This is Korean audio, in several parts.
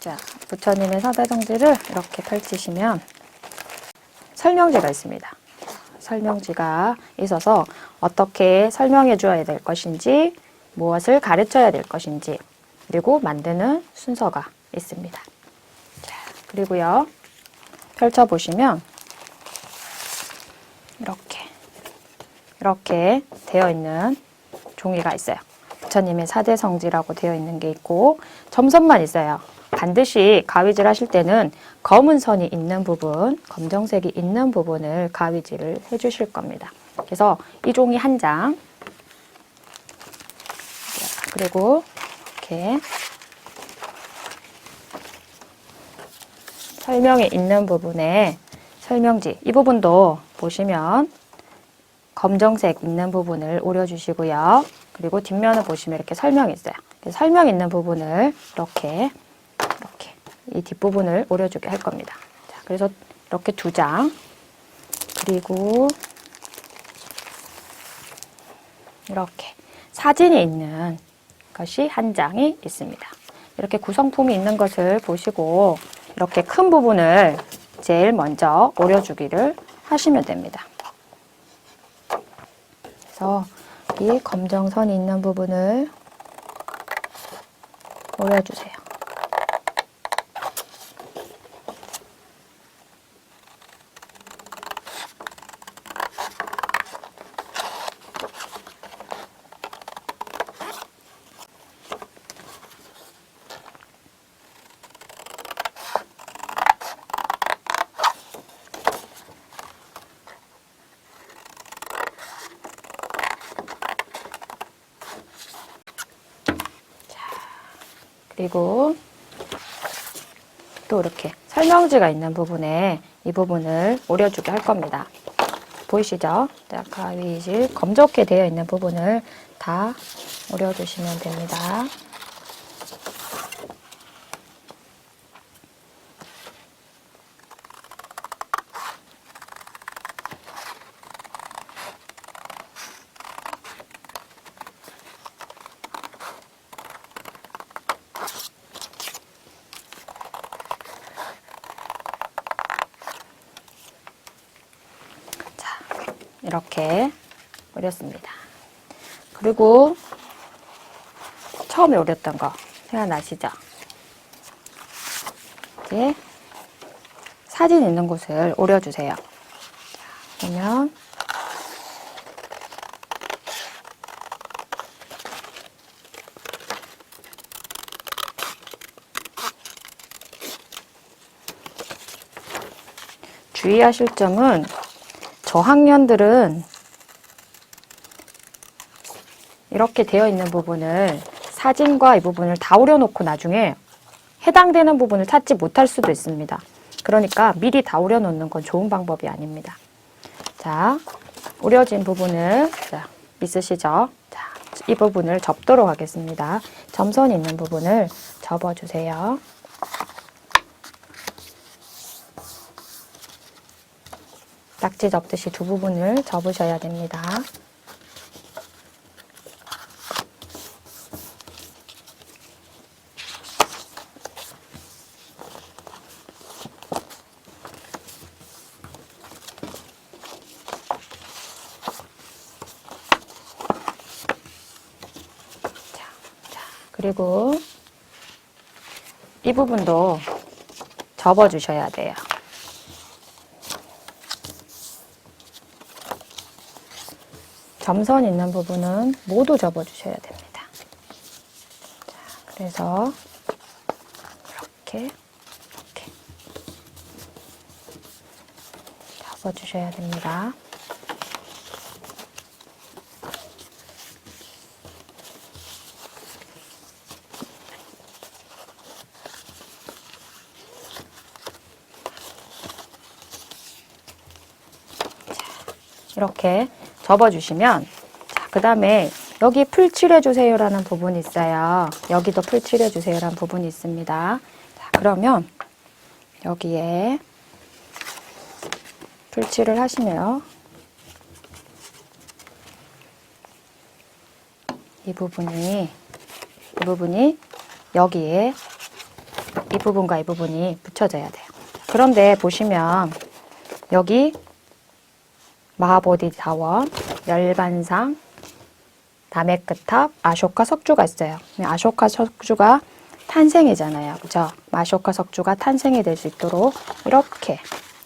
자, 부처님의 사대성지를 이렇게 펼치시면 설명지가 있습니다. 설명지가 있어서 어떻게 설명해 주어야 될 것인지, 무엇을 가르쳐야 될 것인지, 그리고 만드는 순서가 있습니다. 자, 그리고요, 펼쳐보시면 이렇게, 이렇게 되어 있는 종이가 있어요. 부처님의 사대성지라고 되어 있는 게 있고, 점선만 있어요. 반드시 가위질 하실 때는 검은 선이 있는 부분, 검정색이 있는 부분을 가위질을 해주실 겁니다. 그래서 이 종이 한 장, 그리고 이렇게 설명이 있는 부분에 설명지, 이 부분도 보시면 검정색 있는 부분을 오려주시고요. 그리고 뒷면을 보시면 이렇게 설명이 있어요. 설명 있는 부분을 이렇게 이 뒷부분을 오려주게 할 겁니다. 자, 그래서 이렇게 두 장, 그리고 이렇게 사진이 있는 것이 한 장이 있습니다. 이렇게 구성품이 있는 것을 보시고 이렇게 큰 부분을 제일 먼저 오려주기를 하시면 됩니다. 그래서 이 검정선이 있는 부분을 오려주세요. 그리고 또 이렇게 설명지가 있는 부분에 이 부분을 오려주게 할 겁니다. 보이시죠? 자, 가위질 검적게 되어 있는 부분을 다 오려주시면 됩니다. 이렇게 오렸습니다. 그리고 처음에 오렸던 거 생각나시죠? 이제 사진 있는 곳을 오려주세요. 자, 그러면 주의하실 점은 저학년들은 이렇게 되어 있는 부분을 사진과 이 부분을 다 오려놓고 나중에 해당되는 부분을 찾지 못할 수도 있습니다. 그러니까 미리 다 오려놓는 건 좋은 방법이 아닙니다. 자, 오려진 부분을 자, 있으시죠? 자, 이 부분을 접도록 하겠습니다. 점선 있는 부분을 접어주세요. 낙지 접듯이 두 부분을 접으셔야 됩니다. 자, 자, 그리고 이 부분도 접어주셔야 돼요. 점선 있는 부분은 모두 접어주셔야 됩니다. 자, 그래서 이렇게 이렇게 접어주셔야 됩니다. 이렇게 접어주시면 자, 그 다음에 여기 풀 칠해주세요라는 부분이 있어요. 여기도 풀 칠해주세요라는 부분이 있습니다. 자, 그러면 여기에 풀칠을 하시면 이 부분이 이 부분이 여기에 이 부분과 이 부분이 붙여져야 돼요. 그런데 보시면 여기 마하보디 자원, 열반상, 남의 끝탑, 아쇼카 석주가 있어요. 아쇼카 석주가 탄생이잖아요. 그죠? 아쇼카 석주가 탄생이 될 수 있도록 이렇게,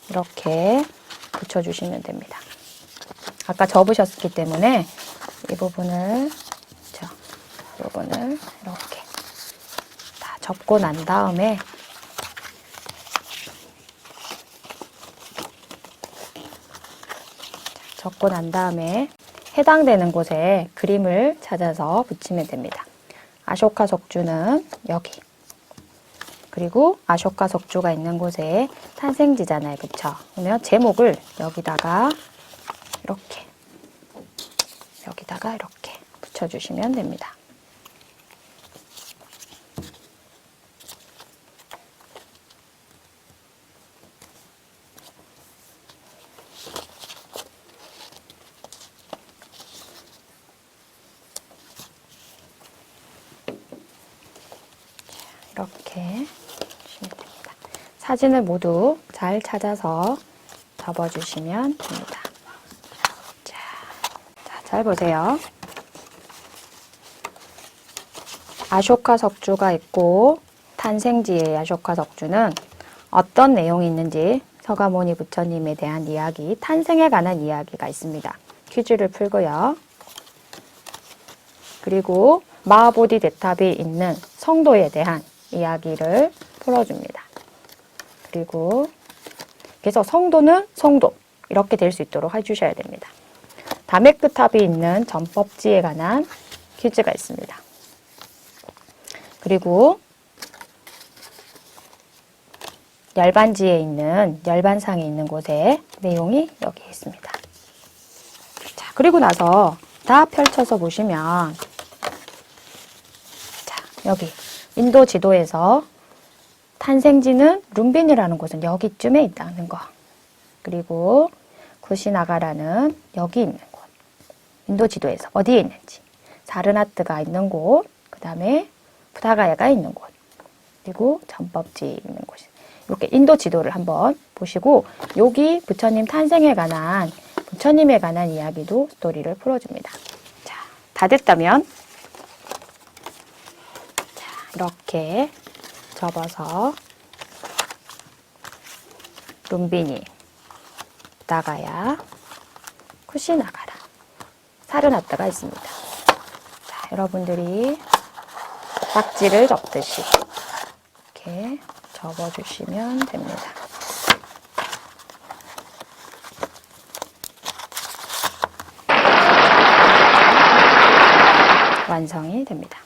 이렇게 붙여주시면 됩니다. 아까 접으셨기 때문에 이 부분을, 자, 이 부분을 이렇게 다 접고 난 다음에 접고 난 다음에 해당되는 곳에 그림을 찾아서 붙이면 됩니다. 아쇼카 석주는 여기. 그리고 아쇼카 석주가 있는 곳에 탄생지잖아요. 그쵸? 그러면 제목을 여기다가 이렇게 여기다가 이렇게 붙여주시면 됩니다. 이렇게 주시면 됩니다. 사진을 모두 잘 찾아서 접어주시면 됩니다. 자, 자, 잘 보세요. 아쇼카 석주가 있고 탄생지의 아쇼카 석주는 어떤 내용이 있는지 서가모니 부처님에 대한 이야기, 탄생에 관한 이야기가 있습니다. 퀴즈를 풀고요. 그리고 마하보디 대탑이 있는 성도에 대한 이야기를 풀어줍니다. 그리고 그래서 성도는 성도 이렇게 될 수 있도록 해주셔야 됩니다. 다메크탑이 있는 전법지에 관한 퀴즈가 있습니다. 그리고 열반지에 있는 열반상에 있는 곳에 내용이 여기 있습니다. 자, 그리고 나서 다 펼쳐서 보시면 자, 여기 인도 지도에서 탄생지는 룸빈이라는 곳은 여기쯤에 있다는 거. 그리고 구시나가라는 여기 있는 곳. 인도 지도에서 어디에 있는지. 사르나트가 있는 곳. 그 다음에 부다가야가 있는 곳. 그리고 전법지 있는 곳. 이렇게 인도 지도를 한번 보시고 여기 부처님 탄생에 관한 부처님에 관한 이야기도 스토리를 풀어줍니다. 자, 다 됐다면 이렇게 접어서 룸비니 나가야 쿠시 나가라 사르나타가 있습니다. 자, 여러분들이 딱지를 접듯이 이렇게 접어주시면 됩니다. 완성이 됩니다.